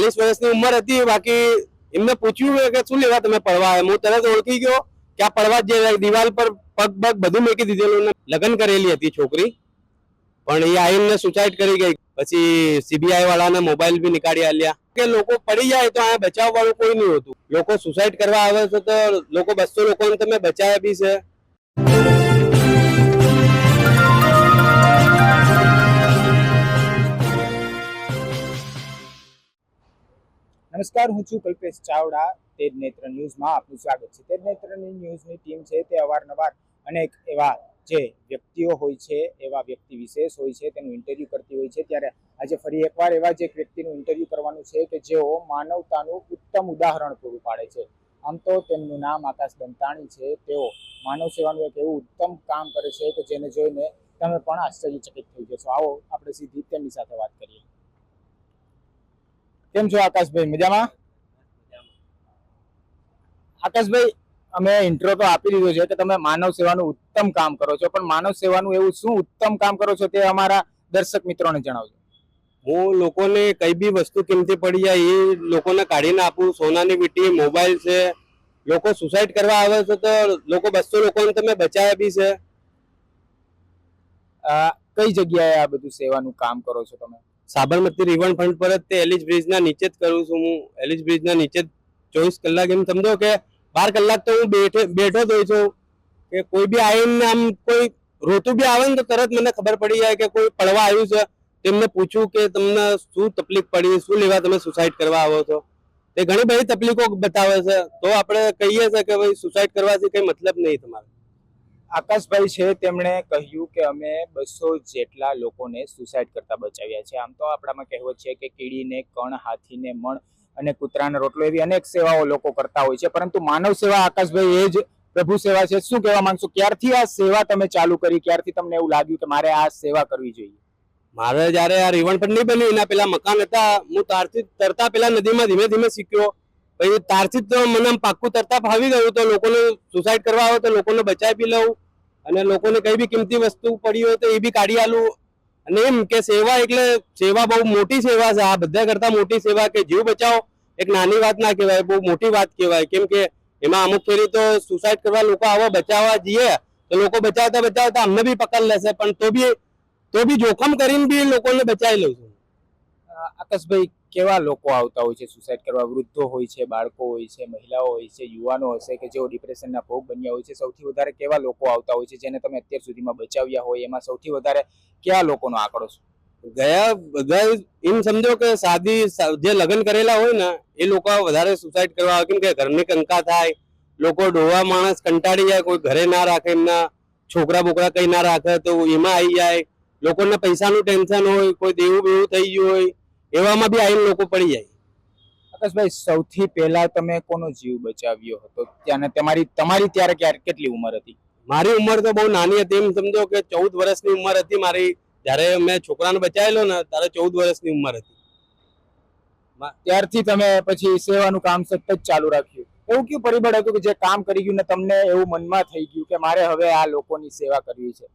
ચાલીસ વર્ષની ઉંમર હતી, બાકી એમને પૂછ્યું કે શું લેવા તમે પડવા? આવ્યા હું તરત ઓળખી ગયો કે આ પડવા જ દિવાલ પર પગ પગ બધું મેકી દીધેલું લગ્ન કરેલી હતી છોકરી, પણ એ આઈને સુસાઇડ કરી ગઈ. પછી સીબીઆઈ વાળાને મોબાઈલ બી નીકાળી આલ્યા. કે લોકો પડી જાય તો આ બચાવ વાળું કોઈ નહીં હોતું. લોકો સુસાઇડ કરવા આવે છે તો લોકો બસો લોકોને તમે બચાવ્યા બી છે. નમસ્કાર, હું છું કલ્પેશ ચાવડા, તેજ નેત્ર ન્યૂઝમાં આપનું સ્વાગત છે. તેજ નેત્રની ન્યૂઝની ટીમ છે તે અવારનવાર અનેક એવા જે વ્યક્તિઓ હોય છે, એવા વ્યક્તિ વિશેષ હોય છે, તેનું ઇન્ટરવ્યૂ કરતી હોય છે. ત્યારે આજે ફરી એકવાર એવા જ વ્યક્તિનું ઇન્ટરવ્યૂ કરવાનું છે કે જેઓ માનવતાનું ઉત્તમ ઉદાહરણ પૂરું પાડે છે. આમ તો તેમનું નામ આકાશ દંતાણી છે. તેઓ માનવ સેવાનું એક એવું ઉત્તમ કામ કરે છે કે જેને જોઈને તમે પણ આશ્ચર્યચકિત થઈ જશો. આવો, આપણે સીધી તેમની સાથે વાત કરીએ. કેમ છો આકાશભાઈ? મજામાં? આકાશભાઈ અમે ઇન્ટ્રો તો આપી દીધો છે કે તમે માનવ સેવાનું ઉત્તમ કામ કરો છો. પણ માનવ સેવાનું એવું શું ઉત્તમ કામ કરો છો તે અમારા દર્શક મિત્રોને જણાવજો. હું લોકોને કઈ બી વસ્તુ કિંમતી પડી જાય એ લોકોને કાઢીને આપું. સોનાની વીટી મોબાઈલ છે. લોકો સુસાઇડ કરવા આવે છે તો લોકો બસો લોકોને તમે બચાવ્યા બી છે. કઈ જગ્યાએ આ બધું સેવાનું કામ કરો છો તમે? સાબરમતી રિવરફ્રન્ટ પર જ તે એલિસ બ્રિજના નીચે જ કરું છું હું. એલિસ બ્રિજના નીચે જ ચોવીસ કલાક એમ સમજો કે બાર કલાક તો હું બેઠો બેઠો જ હોઉં છું. કે કોઈ બી આવીને આમ કોઈ રોતું બી આવે ને તો તરત મને ખબર પડી જાય કે કોઈ પડવા આવ્યું છે. તેમને પૂછ્યું કે તમને શું તકલીફ પડી, શું લેવા તમે સુસાઇડ કરવા આવો છો? તે ઘણી બધી તકલીફો બતાવે છે. તો આપણે કહીએ છીએ કે ભાઈ સુસાઇડ કરવાથી કંઈ મતલબ નહીં તમારે. આકાશભાઈ છે, તેમણે કહ્યું કે અમે બસો જેટલા લોકોને સુસાઇડ કરતા બચાવ્યા છે. આમ તો આપણામાં કહેવત છે કે કીડીને કણ, હાથીને મણ અને કૂતરાનો રોટલો એવી અનેક સેવાઓ લોકો કરતા હોય છે. પરંતુ માનવ સેવા આકાશભાઈ એ જ પ્રભુ સેવા છે. શું કહેવા માંગશો? ક્યારથી આ સેવા તમે ચાલુ કરી? ક્યારથી તમને એવું લાગ્યું કે મારે આ સેવા કરવી જોઈએ? મારે જયારે આ રિવરફ્રન્ટ નહીં બન્યું, એના પેલા મકાન હતા. હું તારથી તરતા પેલા નદીમાં ધીમે ધીમે શીખ્યો. પછી તારથી જ મને પાક્કું તરતા ફાવી ગયું. તો લોકોને સુસાઇડ કરવા આવે તો લોકોને બચાવી લઉં. અને લોકોને કઈ બી કિંમતી વસ્તુ પડી હોય તો એ બી કાઢી આલું. અને એમ કે સેવા એટલે સેવા બહુ મોટી સેવા છે. આ બધા કરતા મોટી સેવા કે જીવ બચાવો, એક નાની વાત ના કહેવાય, બહુ મોટી વાત કહેવાય. કેમ કે એમાં અમુક ફેરી તો સુસાઇડ કરવા લોકો આવા બચાવવા જઈએ, તો લોકો બચાવતા બચાવતા અમને બી પકડ લેશે. પણ તો બી તો બી જોખમ કરીને બી લોકોને બચાવી લઉં છું આકાશભાઈ કેવા લોકો આવતા હોય છે? સુસાઇડ કરવા વૃદ્ધો હોય છે, બાળકો હોય છે, મહિલાઓ હોય છે, યુવાનો હશે કે જેઓ ડિપ્રેશનના ભોગ બન્યા હોય છે? સૌથી વધારે કેવા લોકો આવતા હોય છે જેને તમે અત્યાર સુધીમાં બચાવ્યા હોય? એમાં સૌથી વધારે કયા લોકોનો આંકડો છે? ગયા બધા એમ સમજો કે સાદી જે લગ્ન કરેલા હોય ને, એ લોકો વધારે સુસાઇડ કરવા આવે. કેમ કે ઘરની કંકા થાય, લોકો ડોવા માણસ કંટાળી જાય, કોઈ ઘરે ના રાખે, એમના છોકરા બોકરા કઈ ના રાખે, તો એમાં આવી જાય. લોકોને પૈસાનું ટેન્શન હોય, કોઈ દેવું બેવું થઈ ગયું હોય એવામાં બી આવીને લોકો પડી જાય. આકાશભાઈ સૌથી પહેલા તમે કોનો જીવ બચાવ્યો હતો? ત્યાં તમારી તમારી ત્યારે ક્યારે કેટલી ઉંમર હતી? મારી ઉંમર તો બહુ નાની હતી. એમ સમજો કે ચૌદ વર્ષની ઉંમર હતી મારી. જ્યારે મેં છોકરાને બચાવેલો ને ત્યારે ચૌદ વર્ષની ઉંમર હતી. ત્યારથી તમે પછી સેવાનું કામ સતત ચાલુ રાખ્યું. એવું કયું પરિબળ હતું કે જે કામ કરી ગયું ને તમને એવું મનમાં થઈ ગયું કે મારે હવે આ લોકોની સેવા કરવી છે?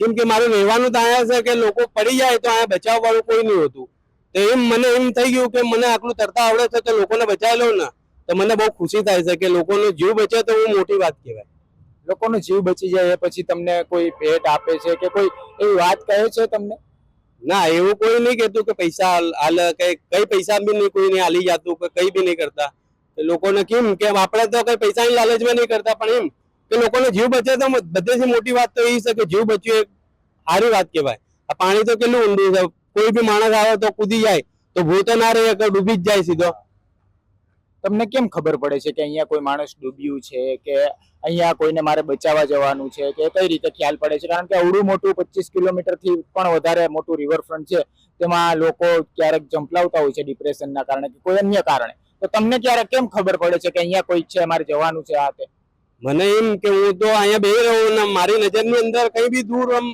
કેમ કે મારું રહેવાનું તો અહીંયા છે કે લોકો પડી જાય તો અહીંયા બચાવવાળું કોઈ નહીં હોતું. તો એમ મને એમ થઈ ગયું કે મને આટલું તરતા આવડે છે તો લોકોને બચાવી લઉં ને તો મને બહુ ખુશી થાય છે કે લોકોનો જીવ બચે તો હું મોટી વાત કહેવાય. લોકોનો જીવ બચી જાય એ પછી તમને કોઈ ભેટ આપે છે કે કોઈ એવી વાત કહે છે તમને? ના એવું કોઈ નહીં કહેતું કે પૈસા હાલ કઈ પૈસા બી નહીં કોઈ નહીં હાલી જતું કે કઈ બી નહીં કરતા. લોકોને કેમ કે આપણે તો કઈ પૈસાની લાલચમાં નહીં કરતા પણ એમ કે લોકોનો જીવ બચે તો બધેથી મોટી વાત તો એ છે કે જીવ બચ્યું એક સારી વાત કહેવાય. આ પાણી તો કેટલું ઊંડું છે કોઈ બી માણસ આવે તો કૂદી જાય તો ભૂતો ના રહે કે ડૂબી જ જાય સીધો. તમને કેમ ખબર પડે છે કે અહીંયા કોઈ માણસ ડૂબ્યું છે કે અહીંયા કોઈને મારે બચાવવા જવાનું છે કે કઈ રીતે ખ્યાલ પડે છે? કારણ કે અવડું મોટું પચીસ કિલોમીટરથી પણ વધારે મોટું રિવરફ્રન્ટ છે તેમાં લોકો ક્યારેક જંપલાવતા હોય છે ડિપ્રેશનના કારણે કે કોઈ અન્ય કારણે. તો તમને ક્યારેક કેમ ખબર પડે છે કે અહીંયા કોઈ છે મારે જવાનું છે આ તે? મને એમ કે હું તો અહીંયા બે રહ્યો ને મારી નજરની અંદર કઈ બી દૂર આમ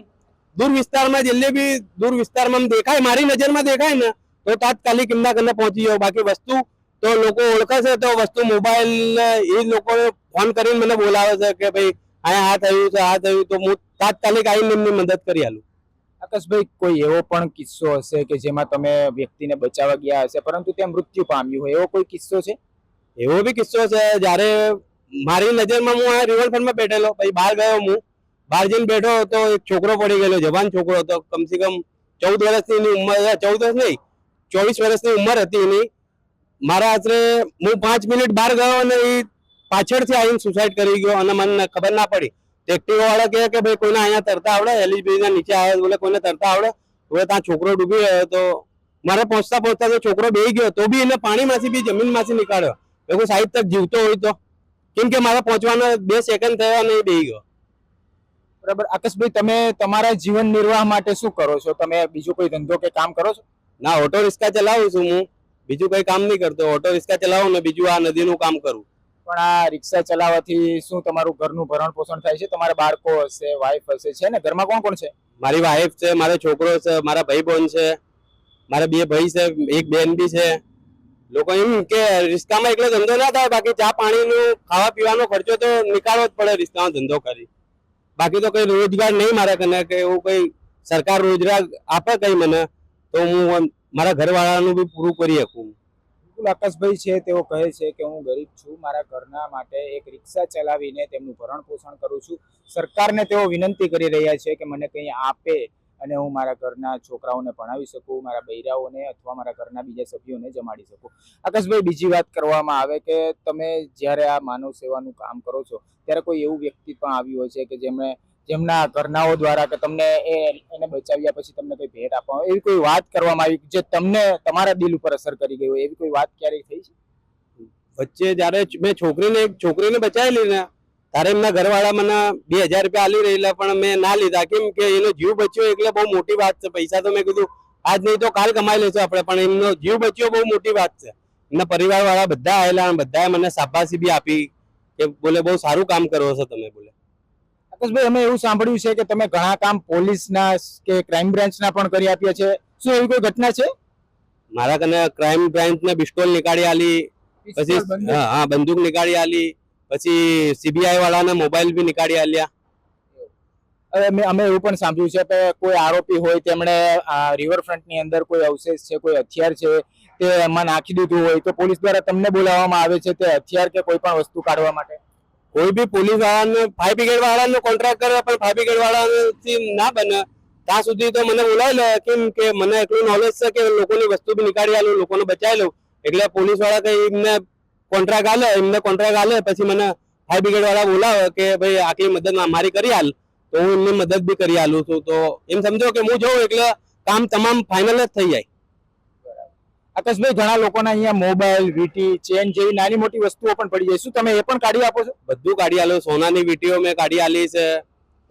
દૂર વિસ્તારમાં જેટલે બી દૂર વિસ્તારમાં દેખાય મારી નજરમાં દેખાય ને તો તાત્કાલિક એમના કને પહોંચી જાવ બાકી વસ્તુ તો લોકો ઓળખે છે તો વસ્તુ મોબાઈલ એ લોકો ફોન કરીને મને બોલાવે છે કે ભાઈ અહીંયા આ થયું છે આ થયું તો હું તાત્કાલિક આવીને એમની મદદ કરી આલું. આકાશભાઈ કોઈ એવો પણ કિસ્સો હશે કે જેમાં તમે વ્યક્તિને બચાવવા ગયા હશે પરંતુ ત્યાં મૃત્યુ પામ્યું હોય એવો કોઈ કિસ્સો છે? એવો બી કિસ્સો છે જ્યારે મારી નજરમાં હું આ રિવરફ્રન્ટમાં બેઠેલો પછી બહાર ગયો હું બહાર જઈને બેઠો તો એક છોકરો પડી ગયેલો, જવાન છોકરો હતો. કમસે કમ ચૌદ વર્ષની એની ઉંમર ચૌદ વર્ષ નહીં, ચોવીસ વર્ષની ઉંમર હતી એની. મારા આશરે હું પાંચ મિનિટ બહાર ગયો અને એ પાછળથી આવીને સુસાઇડ કરી ગયો અને મને ખબર ના પડી. એક્ટિવા કહે કે ભાઈ કોઈને અહીંયા તરતા આવડે એલિજબિલિટી નીચે આવે બોલે કોઈને તરતા આવડે. હવે ત્યાં છોકરો ડૂબી ગયો તો મારે પહોંચતા પહોંચતા તો છોકરો બેહી ગયો તો બી એને પાણીમાંથી બી જમીનમાંથી નીકાળ્યો. મેં કોઈ સાઈડ તક જીવતો હોય તો. કેમ કે મારે પહોંચવાનો બે સેકન્ડ થયો અને એ બેહી ગયો. બરાબર? આકાશભાઈ તમે તમારા જીવન નિર્વાહ માટે શું કરો છો? તમે બીજો કોઈ ધંધો કે કામ કરો છો? ના ઓટો રિક્ષા ચલાવું છું હું. બીજું કઈ કામ નહીં કરતો. ઓટો રિક્ષા ચલાવું ને બીજું આ નદીનું કામ કરું. પણ આ રિક્ષા ચલાવવાથી શું તમારું ઘરનું ભરણ પોષણ થાય છે? તમારા બાળકો હશે વાઈફ હશે. છે ને? ઘરમાં કોણ કોણ છે? મારી વાઈફ છે મારો છોકરો છે મારા ભાઈ બહેન છે મારા બે ભાઈ છે એક બેન બી છે. લોકો એમ કે રિક્ષામાં એકલો ધંધો ના થાય બાકી ચા પાણીનું ખાવા પીવાનો ખર્ચો તો નીકાળવો જ પડે રિક્ષામાં ધંધો કરી. બાકી તો કઈ રોજગાર નહીં મારા કને કે એવું કઈ સરકાર રોજગાર આપે કઈ મને, તો હું મારા ઘરવાળાનું બી પૂરું કરી શકું. બિલકુલ આકાશભાઈ છે, તેઓ કહે છે કે હું ગરીબ છું, મારા ઘરના માટે એક રિક્ષા ચલાવીને તેમનું ભરણ પોષણ કરું છું. સરકારને તેઓ વિનંતી કરી રહ્યા છે કે મને કંઈ આપે અને હું મારા ઘરના છોકરાઓને ભણાવી શકું, મારા બૈરાઓને અથવા મારા ઘરના બીજા સભ્યોને જમાડી શકું. આકાશભાઈ, બીજી વાત કરવામાં આવે કે તમે જ્યારે આ માનવ સેવાનું કામ કરો છો, ત્યારે કોઈ એવું વ્યક્તિ પણ આવ્યું હોય છે કે જેમણે, જેમના ઘરનાઓ દ્વારા કે તમને એ, એને બચાવ્યા પછી તમને કોઈ ભેટ આપવામાં એવી કોઈ વાત કરવામાં આવી જે તમને તમારા દિલ ઉપર અસર કરી ગઈ હોય? એવી કોઈ વાત ક્યારેય થઈ છે? વચ્ચે જયારે મેં છોકરીને એક છોકરીને બચાવેલી ને ત્યારે એમના ઘરવાળા મને બે હજાર રૂપિયા આલી રહેલા પણ મેં ના લીધા. કેમ કે એનો જીવ બચ્યો એટલે બહુ મોટી વાત છે. પૈસા તો મેં કીધું આજ નહીં તો કાલ કમાઈ લેશું આપણે. પણ એમનો જીવ બચ્યો બહુ મોટી વાત છે. એમના પરિવાર વાળા બધા આવેલા અને બધાએ મને શાબાશી બી આપી કે બોલે બહુ સારું કામ કરો છો તમે બોલે. આકાશભાઈ અમે એવું સાંભળ્યું છે કે તમે ઘણા કામ પોલીસના કે ક્રાઇમ બ્રાન્ચના પણ કરી આપ્યા છે. શું એવી કોઈ ઘટના છે? મારા કને ક્રાઇમ બ્રાન્ચ ને પિસ્તોલ નીકાળી આલી પછી હા બંદૂક નીકાળી આલી પછી સીબીઆઈ વાળાને મોબાઈલ બી નીકાળી આલ્યા. હવે અમે એવું પણ સાંભળ્યું છે કે કોઈ આરોપી હોય તેમણે રિવરફ્રન્ટની અંદર કોઈ અવશેષ છે કોઈ હથિયાર છે તે એમાં નાખી દીધું હોય તો પોલીસ દ્વારા તમને બોલાવવામાં આવે છે તે હથિયાર કે કોઈ પણ વસ્તુ કાઢવા માટે? કોઈ બી પોલીસ વાળાને ફાયર બ્રિગેડ વાળાનો કોન્ટ્રાક્ટ કરે પણ ફાયર બ્રિગેડ વાળાથી ના બને. ત્યાં સુધી તો મને બોલાવી લે કેમ કે મને એટલું નોલેજ છે કે લોકોની વસ્તુ બી નીકાળી આલું લોકોને બચાવી લઉં. એટલે પોલીસવાળા કઈ એમને કોન્ટ્રાક્ટ આલે એમને કોન્ટ્રાક્ટ આલે પછી મને ફાયર બ્રિગેડ વાળા બોલાવે કે ભાઈ આટલી મદદ મારી કરી આલ. તો હું એમની મદદ બી કરી આલું છું. તો એમ સમજો કે હું જોઉં એટલે કામ તમામ ફાઇનલ જ થઈ જાય. આકાશભાઈ ઘણા લોકોના અહીંયા મોબાઈલ વીટી ચેન જેવી નાની મોટી વસ્તુઓ પણ પડી જાય. શું તમે એ પણ કાઢી આપો છો? બધું કાઢી આલો. સોનાની વીટીઓ મેં કાઢી આલી છે.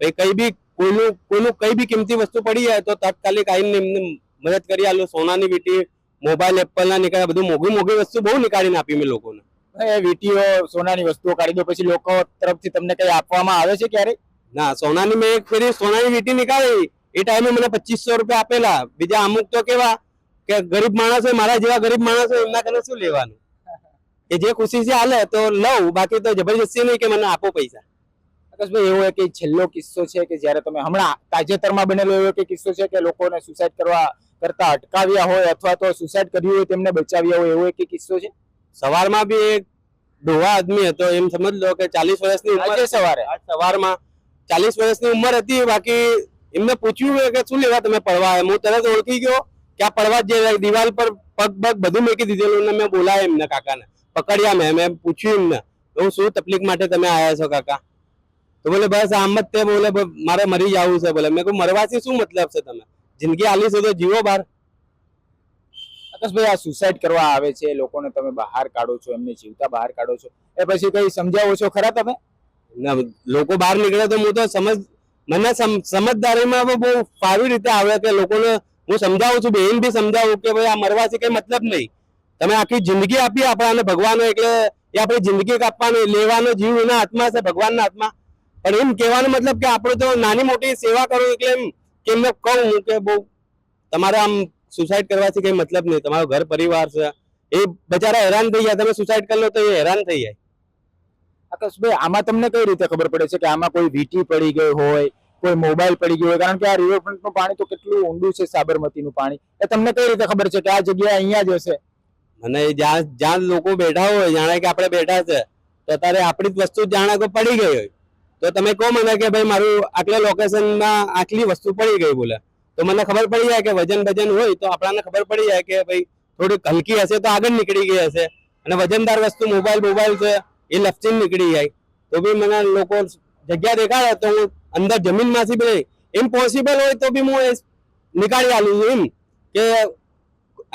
ભાઈ કઈ બી કોઈનું કોઈનું કઈ બી કિંમતી વસ્તુ પડી જાય તો તાત્કાલિક આવીને એમને મદદ કરી આલું. સોનાની વીટી મોબાઈલ એપલ ના નીકળ્યા બધું મોઘી મોઘી વસ્તુ બહુ નીકાળીને આપી મેં લોકોને. એ વીટીઓ સોનાની વસ્તુઓ કાઢી દો પછી લોકો તરફથી તમને કઈ આપવામાં આવે છે ક્યારે ના સોનાની મેં એક ફેરી સોનાની વીટી નીકાળી. એ ટાઈમે મને પચીસો રૂપિયા આપેલા. બીજા અમુક તો કેવા કે ગરીબ માણસ હોય મારા જેવા ગરીબ માણસ હોય એમના કને શું લેવાનું? કે જે ખુશી છે હાલે તો લઉં. બાકી તો જબરજસ્તી નહીં કે મને આપો પૈસા. આકાશભાઈ એવો એક છેલ્લો કિસ્સો છે કે જ્યારે તમે હમણાં તાજેતરમાં બનેલો એવો એક કિસ્સો છે કે લોકોને સુસાઇડ કરવા કરતા અટકાવ્યા હોય અથવા તો સુસાઇડ કર્યું હોય તેમને બચાવ્યા હોય એવો એક કિસ્સો છે? સવારમાં બી એક ડોહા આદમી હતો એમ સમજ લો કે ચાલીસ વર્ષની ઉંમર આજે સવારે. આજ સવારમાં ચાલીસ વર્ષની ઉંમર હતી બાકી એમને પૂછ્યું કે શું લેવા તમે પડવા? આવ્યા? હું તરત ઓળખી ગયો કે આ પડવા જ જે દિવાલ પર પગ પગ બધું મૂકી દીધેલું અને મેં બોલાય એમને કાકાને. પકડ્યા મેં મેં પૂછ્યું એમને હું શું તકલીફ માટે તમે આવ્યા છો કાકા? તો બોલે બસ આમ જ તે બોલે બ- મારે મરી જવું છે. બોલે મેં કહું મરવાથી શું મતલબ છે તમે? જિંદગી આલી છે તો જીવો બાર. આકાશભાઈ આ સુસાઇડ કરવા આવે છે લોકોને તમે બહાર કાઢો છો એમને જીવતા બહાર કાઢો છો. એ પછી કઈ સમજાવો છો ખરા તમે? ના, લોકો બહાર નીકળે તો હું તો સમજ મને સમજદારીમાં બહુ સારી રીતે આવે કે લોકોને હું સમજાવું છું બેન બી સમજાવું કે ભાઈ આ મરવાથી કઈ મતલબ નહીં. તમે આખી જિંદગી આપી આપણાને ભગવાન એટલે એ આપણી જિંદગી કાપવાનો લેવાનો જીવ એના હાથમાં છે ભગવાનના હાથમાં. પણ એમ કહેવાનો મતલબ કે આપણે તો નાની મોટી સેવા કરો એટલે એમ કે એમને કહું કે બહુ તમારે આમ સુસાઇડ કરવાથી કઈ મતલબ નહીં. તમારો ઘર પરિવાર છે. એ બચારા હેરાન થઈ જાય. તમે સુસાઇડ કરી લો તો એ હેરાન થઈ જાય. આકાશભાઈ આમાં તમને કઈ રીતે ખબર પડે છે કે આમાં કોઈ વીટી પડી ગઈ હોય કોઈ મોબાઈલ પડી ગયો હોય? કારણ કે આ રિવરફ્રન્ટનું પાણી તો કેટલું ઊંડું છે સાબરમતીનું પાણી. એ તમને કઈ રીતે ખબર છે કે આ જગ્યા અહીંયા જ હશે? મને જ્યાં જ્યાં લોકો બેઠા હોય જાણે કે આપણે બેઠા છે તો અત્યારે આપણી જ વસ્તુ જાણે કે પડી ગઈ હોય. તો તમે કહો મને કે ભાઈ મારું આટલા લોકેશનમાં આટલી વસ્તુ પડી ગઈ બોલે. તો મને ખબર પડી જાય કે વજન વજન હોય તો આપણને ખબર પડી જાય કે ભાઈ થોડીક હલકી હશે તો આગળ નીકળી ગઈ હશે. અને વજનદાર વસ્તુ મોબાઈલ મોબાઈલ છે, એ લપસીને નીકળી જાય. તો બી મને લોકો જગ્યા દેખાડે તો હું અંદર જમીનમાંથી બી ઇમ્પોસિબલ હોય તો બી હું એ નીકાળી આલું છું એમ કે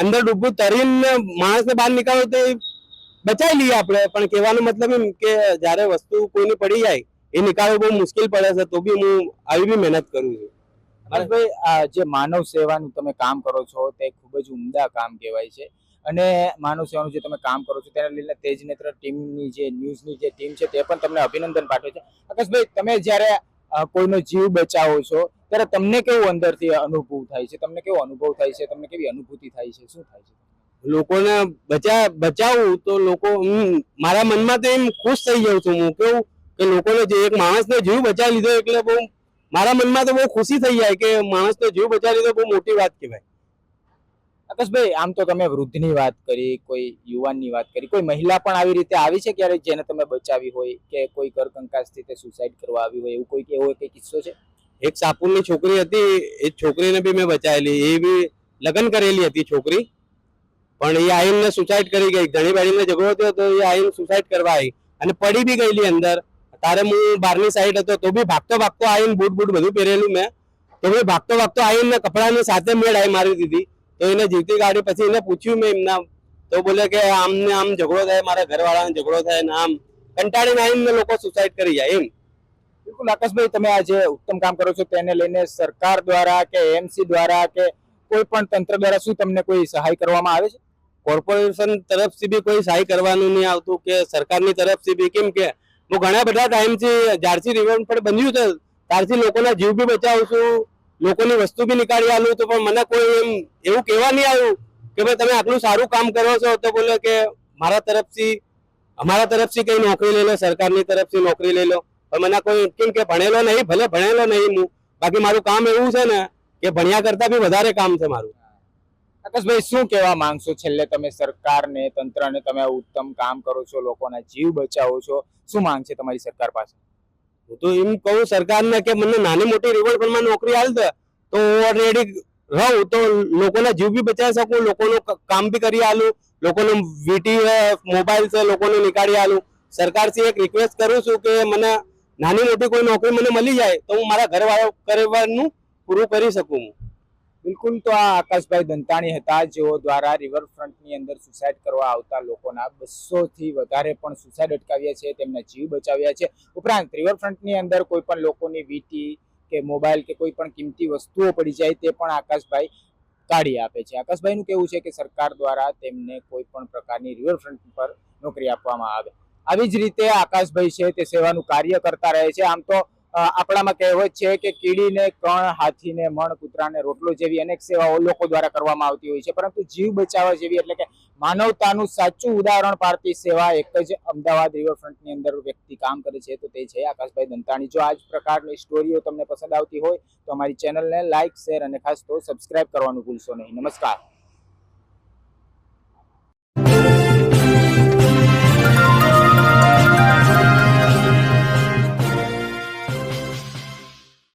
અંદર ડૂબવું તરીને માણસને બહાર નીકાળો તો બચાવી લઈએ આપણે. પણ કહેવાનો મતલબ એમ કે જ્યારે વસ્તુ કોઈની પડી જાય, એ નીકાળવું બહુ મુશ્કેલ પડે છે તો બી હું આવી બી મહેનત કરું છું. હર્ષભાઈ જે માનવ સેવાનું તમે કામ કરો છો તે ખૂબ જ ઉમદા કામ કહેવાય છે. અને માનવ સેવાનું જે તમે કામ કરો છો તેને લઈને તેજ નેત્ર ટીમની જે ન્યૂઝની જે ટીમ છે તે પણ તમને અભિનંદન પાઠવે છે. આકાશભાઈ તમે જ્યારે કોઈનો જીવ બચાવો છો ત્યારે તમને કેવું અંદરથી અનુભવ થાય છે? તમને કેવો અનુભવ થાય છે? તમને કેવી અનુભૂતિ થાય છે? શું થાય છે? લોકોને બચા બચાવું તો લોકો હું મારા મનમાં તો એમ ખુશ થઈ જાઉં છું હું. કેવું? કે લોકોને જે એક માણસને જીવ બચાવી લીધો એટલે બહુ મારા મનમાં તો બહુ ખુશી થઈ જાય કે માણસનો જીવ બચાવી તો બહુ મોટી વાત કહેવાય. આકાશભાઈ આમ તો તમે વૃદ્ધની વાત કરી કોઈ યુવાનની વાત કરી કોઈ મહિલા પણ આવી રીતે આવી છે ક્યારેક જેને તમે બચાવી હોય કે કોઈ ઘર કંકાસથી તે સુસાઇડ કરવા આવી હોય એવું કોઈ એવો કોઈ કિસ્સો છે? એક સાપુરની છોકરી હતી એ છોકરીને બી મેં બચાવેલી એ બી લગ્ન કરેલી હતી છોકરી. પણ એ આઈને સુસાઇડ કરી ગઈ. ઘણી બાળીને ઝઘડો થયો તો એ આઈને સુસાઇડ કરવા આવી. અને પડી બી ગયેલી અંદર. તારે હું બહારની સાઈડ હતો તો બી ભાગતો ભાગતો આવીને બૂટ બૂટ બધું પહેરેલું મેં. તો બી ભાગતો ભાગતો આવીને કપડાની સાથે મેળ આવી મારી દીધી. તો એને જીવતી ગાડી પછી એને પૂછ્યું મેં એમના. તો બોલે કે આમ ને આમ ઝઘડો થાય મારા ઘરવાળાને ઝઘડો થાય ને આમ કંટાળીને આવીને લોકો સુસાઇડ કરી જાય એમ. બિલકુલ આકાશભાઈ તમે આ જે ઉત્તમ કામ કરો છો તેને લઈને સરકાર દ્વારા કે એમસી દ્વારા કે કોઈ પણ તંત્ર દ્વારા શું તમને કોઈ સહાય કરવામાં આવે છે? કોર્પોરેશન તરફથી બી કોઈ સહાય કરવાનું નહીં આવતું કે સરકારની તરફથી બી કેમ કે હું ઘણા બધા ટાઈમથી જ્યારથી પર બન્યું છે. ત્યારથી લોકોના જીવ બી બચાવું છું. લોકોની વસ્તુ બી નીકાળી આલું તો પણ મને કોઈ એમ એવું કહેવા નહીં આવ્યું કે ભાઈ તમે આટલું સારું કામ કરો છો તો બોલે કે મારા તરફથી, અમારા તરફથી કઈ નોકરી લઈ લો, સરકારની તરફથી નોકરી લઈ લો. પણ મને કોઈ કેમ કે ભણેલો નહીં, ભલે ભણેલો નહીં હું. બાકી મારું કામ એવું છે ને કે ભણ્યા કરતા બી વધારે કામ છે મારું. આકાશભાઈ, શું કહેવા માંગશો? છેલ્લે તમે સરકારને, તંત્રને, તમે ઉત્તમ કામ કરો છો, લોકોના જીવ બચાવો છો, શું માંગ છે તમારી સરકાર પાસે? હું તો એમ કહું સરકારને કે મને નાની મોટી રિવરફ્રન્ટમાં નોકરી હાલ તો ઓલરેડી રહું, તો લોકોના જીવ બી બચાવી શકું, લોકોનું કામ બી કરી આલું, લોકોનું વીટી મોબાઈલ છે, લોકોને નીકાળી આલું. સરકારથી એક રિક્વેસ્ટ કરું છું કે મને નાની મોટી કોઈ નોકરી મને મળી જાય, તો હું મારા ઘરવાળો કરવાનું પૂરું કરી શકું. હું બિલકુલ તો આ આકાશભાઈ દંતાણી હતા જેઓ દ્વારા રિવરફ્રન્ટની અંદર સુસાઇડ કરવા આવતા લોકોના બસોથી વધારે પણ સુસાઇડ અટકાવ્યા છે, તેમના જીવ બચાવ્યા છે. ઉપરાંત રિવરફ્રન્ટની અંદર કોઈ પણ લોકોની વીટી કે મોબાઈલ કે કોઈ પણ કિંમતી વસ્તુઓ પડી જાય તે પણ આકાશભાઈ કાઢી આપે છે. આકાશભાઈનું કેવું છે કે સરકાર દ્વારા તેમને કોઈ પણ પ્રકારની રિવરફ્રન્ટ પર નોકરી આપવામાં આવે. આવી જ રીતે આકાશભાઈ છે તે સેવાનું કાર્ય કરતા રહે છે. આમ તો આપણામાં કહેવત છે કે કીડીને, કણ, હાથીને, મણ, કૂતરાને રોટલો જેવી અનેક સેવાઓ લોકો દ્વારા કરવામાં આવતી હોય છે. પરંતુ જીવ બચાવવા જેવી એટલે કે માનવતાનું સાચું ઉદાહરણ પાડતી સેવા એક જ અમદાવાદ રિવરફ્રન્ટની અંદર વ્યક્તિ કામ કરે છે તો તે છે આકાશભાઈ દંતાણી. જો આ જ પ્રકારની સ્ટોરીઓ તમને પસંદ આવતી હોય તો અમારી ચેનલને લાઇક શેર અને ખાસ તો સબસ્ક્રાઇબ કરવાનું ભૂલશો નહીં. નમસ્કાર.